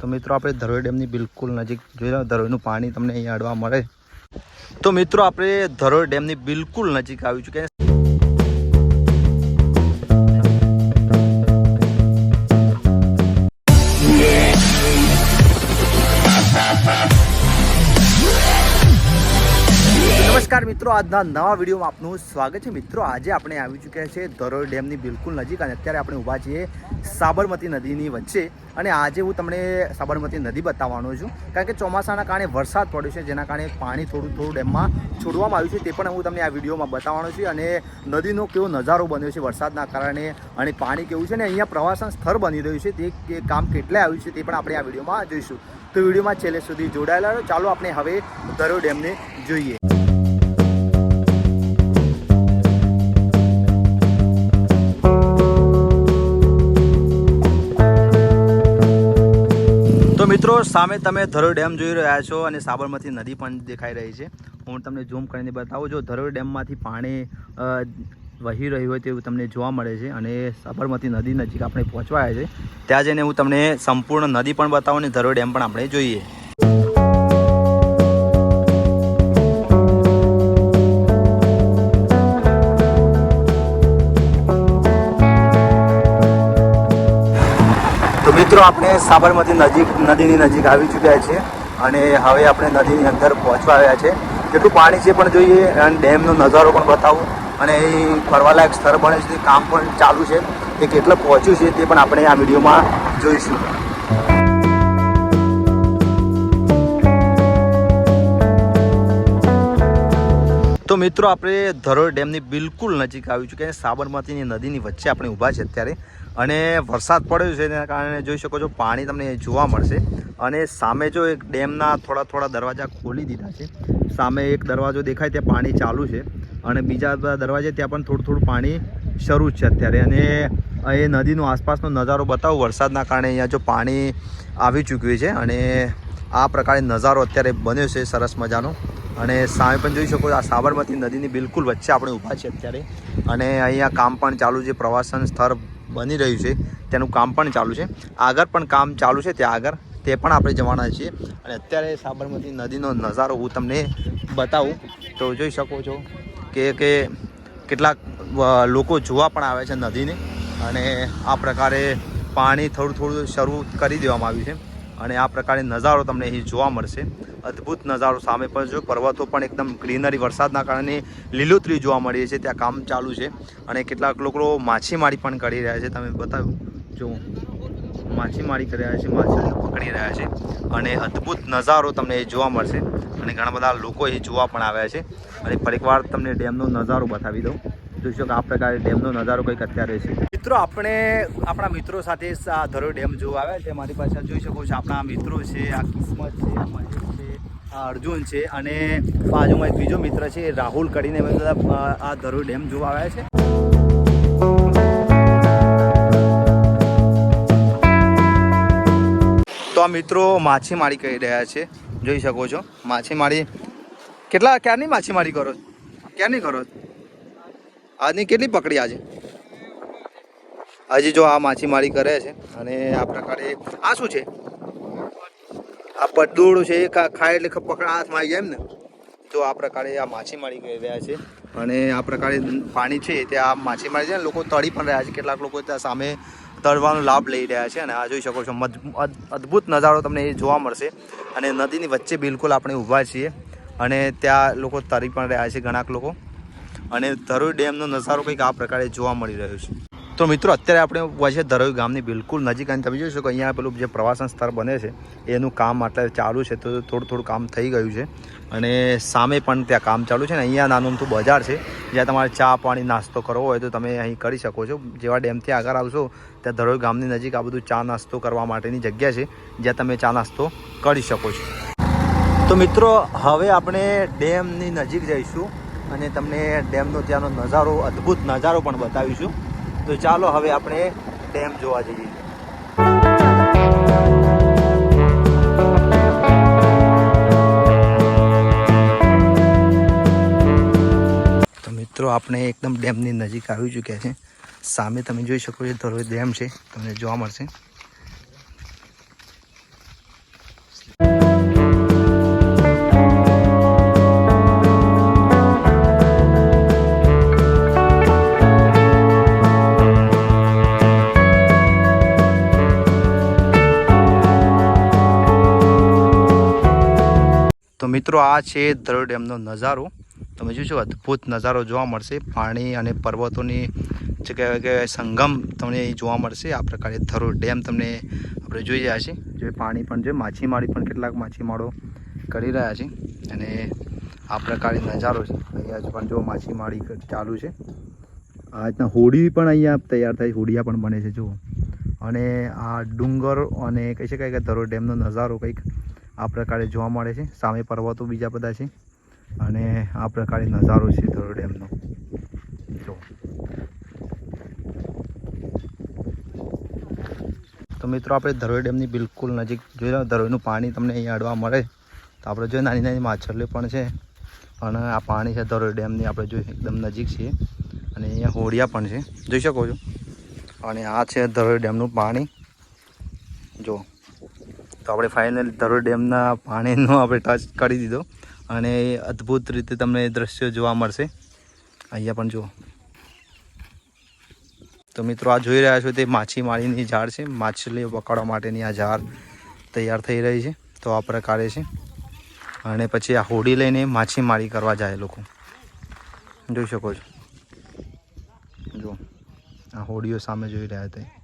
તો મિત્રો, આપણે ધરોઈ ડેમની બિલકુલ નજીક જોઈ લો, ધરોઈનું પાણી તમને અહીંયા અડવા મળે. તો મિત્રો, આપણે ધરોઈ ડેમની બિલકુલ નજીક આવી ચૂક્યા મિત્રો, આજના નવા વિડીયોમાં આપનું સ્વાગત છે. મિત્રો, આજે આપણે આવી ચૂક્યા છે ધરોઈ ડેમની બિલકુલ નજીક અને અત્યારે આપણે ઊભા છીએ સાબરમતી નદીની વચ્ચે. અને આજે હું તમને સાબરમતી નદી બતાવવાનો છું. કારણ કે ચોમાસાના કારણે વરસાદ પડ્યો છે, જેના કારણે પાણી થોડું થોડું ડેમમાં છોડવામાં આવ્યું છે, તે પણ હું તમને આ વિડીયોમાં બતાવવાનો છું. અને નદીનો કેવો નજારો બન્યો છે વરસાદના કારણે અને પાણી કેવું છે ને અહીંયા પ્રવાસન સ્થળ બની રહ્યું છે, તે કામ કેટલે આવ્યું છે તે પણ આપણે આ વિડીયોમાં જોઈશું. તો વિડીયોમાં છેલ્લે સુધી જોડાયેલા ચાલો આપણે હવે ધરોઈ ડેમને જોઈએ. મિત્રો, સામે તમે ધરોઈ ડેમ જોઈ રહ્યા છો અને સાબરમતી નદી પણ દેખાઈ રહી છે. હું તમને ઝૂમ કરીને બતાવું, જો ધરોઈ ડેમમાંથી પાણી વહી રહ્યું હોય તેવું તમને જોવા મળે છે અને સાબરમતી નદી નજીક આપણે પહોંચવા આવ્યા છે. ત્યાં જઈને હું તમને સંપૂર્ણ નદી પણ બતાવું અને ધરોઈ ડેમ પણ આપણે જોઈએ. મિત્રો, આપણે સાબરમતી નજીક, નદીની નજીક આવી ચૂક્યા છીએ અને હવે આપણે નદીની અંદર પહોંચવા આવ્યા છે. કેટલું પાણી છે પણ જોઈએ અને ડેમનો નજારો પણ બતાવું. અને અહીં ફરવાલાયક સ્થળ બને છે કામ પણ ચાલુ છે એ કેટલું પહોંચ્યું છે તે પણ આપણે આ વિડીયોમાં જોઈશું. મિત્રો, આપણે ધરોઈ ડેમની બિલકુલ નજીક આવી ચૂક્યા છે સાબરમતીની નદીની વચ્ચે આપણે ઊભા છે અત્યારે. અને વરસાદ પડ્યો છે તેના કારણે જોઈ શકો છો પાણી તમને જોવા મળશે. અને સામે જો એક ડેમના થોડા થોડા દરવાજા ખોલી દીધા છે. સામે એક દરવાજો દેખાય, ત્યાં પાણી ચાલુ છે. અને બીજા દરવાજે, ત્યાં પણ થોડું થોડું પાણી શરૂ છે અત્યારે. અને એ નદીનો આસપાસનો નજારો બતાવું, વરસાદના કારણે અહીંયા જો પાણી આવી ચૂક્યું છે. અને આ પ્રકારે નજારો અત્યારે બન્યો છે, સરસ મજાનો. અને સામે પણ જોઈ શકો છો, આ સાબરમતી નદીની બિલકુલ વચ્ચે આપણે ઊભા છીએ અત્યારે. અને અહીંયા કામ પણ ચાલુ છે, પ્રવાસન સ્થળ બની રહ્યું છે, તેનું કામ પણ ચાલુ છે. આગળ પણ કામ ચાલુ છે, ત્યાં આગળ તે પણ આપણે જવાના છીએ. અને અત્યારે સાબરમતી નદીનો નજારો હું તમને બતાવું તો જોઈ શકો છો કે કે કેટલાક લોકો જોવા પણ આવે છે નદીને. અને આ પ્રકારે પાણી થોડું થોડું શરૂ કરી દેવામાં આવ્યું છે. અને આ પ્રકારે નજારો તમને અહીં જોવા મળશે. અદ્ભુત નજારો સામે પણ જો પર્વતો પણ એકદમ ગ્રીનરી, વરસાદના કારણે લીલોતરી જોવા મળી છે. ત્યાં કામ ચાલુ છે અને કેટલાક લોકો માછીમારી પણ કરી રહ્યા છે. તમે બતાવ્યું, જો માછીમારી કરી રહ્યા છે માછલીઓ પકડી રહ્યા છે અને અદ્ભુત નજારો તમને એ જોવા મળશે. અને ઘણા બધા લોકો એ જોવા પણ આવ્યા છે. અને ફરી વાર તમને ડેમનો નજારો બતાવી દઉં. જોઈશો શકો આ પ્રકારે ડેમનો નજારો કંઈક અત્યારે છે. મિત્રો, આપણે આપણા મિત્રો સાથે આ ધરોઈ ડેમ જોવા આવ્યા છે. મારી પાસે જોઈ શકો છો આપણા મિત્રો છે, આ કિસ્મત છે મહેશ છે, આ અર્જુન છે અને બાજુમાં એક બીજો મિત્ર છે રાહુલ કરીને બધા આ ધરોઈ ડેમ જોવા આવ્યા છે. તો આ મિત્રો માછીમારી કરી રહ્યા છે. જોઈ શકો છો, માછીમારી કેટલા, ક્યારની માછીમારી કરો ક્યારની કરો? આજની કેટલી પકડી આજે? હજી જો આ માછીમારી કરે છે અને આ પ્રકારે આ શું છે? આ પટદૂડ છે, એ ખાય એટલે પકડા હાથમાં આવી જાય ને? તો આ પ્રકારે આ માછીમારી કરી રહ્યા છે અને આ પ્રકારે પાણી છે તે આ માછીમારી છે ને, લોકો તળી પણ રહ્યા છે. કેટલાક લોકો ત્યાં સામે તળવાનો લાભ લઈ રહ્યા છે અને આ જોઈ શકો છો અદ્ભુત નજારો તમને એ જોવા મળશે અને નદીની વચ્ચે બિલકુલ આપણે ઊભા છીએ અને ત્યાં લોકો તરી પણ રહ્યા છે, ઘણાક લોકો. અને ધરોઈ ડેમનો નજારો કંઈક આ પ્રકારે જોવા મળી રહ્યો છે. તો મિત્રો, અત્યારે આપણે ઊભા છે ધરોઈ ગામની બિલકુલ નજીક. અને તમે જોઈ શકો, અહીંયા પેલું જે પ્રવાસન સ્થળ બને છે, એનું કામ અત્યારે ચાલુ છે. તો થોડું થોડું કામ થઈ ગયું છે. અને સામે પણ ત્યાં કામ ચાલુ છે. ને અહીંયા નાનું અમથું બજાર છે. જ્યાં તમારે ચા પાણી નાસ્તો કરવો હોય તો તમે અહીં કરી શકો છો. જેવા ડેમથી આગળ આવશો, ત્યાં ધરોઈ ગામની નજીક આ બધું ચા નાસ્તો કરવા માટેની જગ્યા છે, જ્યાં તમે ચા નાસ્તો કરી શકો છો. તો મિત્રો, હવે આપણે ડેમની નજીક જઈશું. અને તમને ડેમનો ત્યાંનો નજારો, અદ્ભુત નજારો પણ બતાવીશું. તો ચાલો હવે આપણે ડેમ જોવા જઈએ. તો મિત્રો, આપણે એકદમ ડેમની નજીક આવી ચૂક્યા છે. સામે તમે જોઈ શકો છો ધરોઈ ડેમ છે, તમને જોવા મળશે. મિત્રો, આ છે ધરોઈ ડેમનો નજારો. તમે જોશો અદ્ભુત નજારો જોવા મળશે. પાણી અને પર્વતોની જે કહેવાય કે સંગમ તમને જોવા મળશે. આ પ્રકારે ધરોઈ ડેમ તમને આપણે જોઈ રહ્યા છીએ. જે પાણી પણ છે, માછીમારી પણ કેટલાક માછીમારો કરી રહ્યા છે. અને આ પ્રકારે નજારો છે. અહીંયા પણ જો માછીમારી ચાલુ છે. આ રીતના હોડી પણ અહીંયા તૈયાર થાય હોડિયા પણ બને છે, જુઓ. અને આ ડુંગર અને કહી શકાય કે ધરોઈ ડેમનો નજારો કંઈક આ પ્રકારે જોવા મળે છે. સામે પર્વતો બીજા બધા છે. અને આ પ્રકારે નજારો છે ધરોઈ ડેમનો જો. તો મિત્રો, આપણે ધરોઈ ડેમની બિલકુલ નજીક જોઈ લો, ધરોઈનું પાણી તમને અહીંયા અડવા મળે. તો આપણે જોઈએ નાની નાની માછલીઓ પણ છે. અને આ પાણી છે ધરોઈ ડેમની, આપણે જોઈએ એકદમ નજીક છીએ. અને અહીંયા હોડિયા પણ છે. જોઈ શકો છો? અને આ છે ધરોઈ ડેમનું પાણી. જો. તો આપણે ફાઇનલ ધરોઈ ડેમના પાણીનો આપણે ટચ કરી દીધો. અને અદ્ભુત રીતે તમને દ્રશ્યો જોવા મળશે. અહીંયા પણ જુઓ. તો મિત્રો, આ જોઈ રહ્યા છો તે માછીમારીની ઝાડ છે. માછલીઓ પકડવા માટેની આ ઝાડ તૈયાર થઈ રહી છે. તો આ પ્રકારે છે. અને પછી આ હોડી લઈને માછીમારી કરવા જાય લોકો. જોઈ શકો છો. જો આ હોડીઓ સામે જોઈ રહ્યા હતા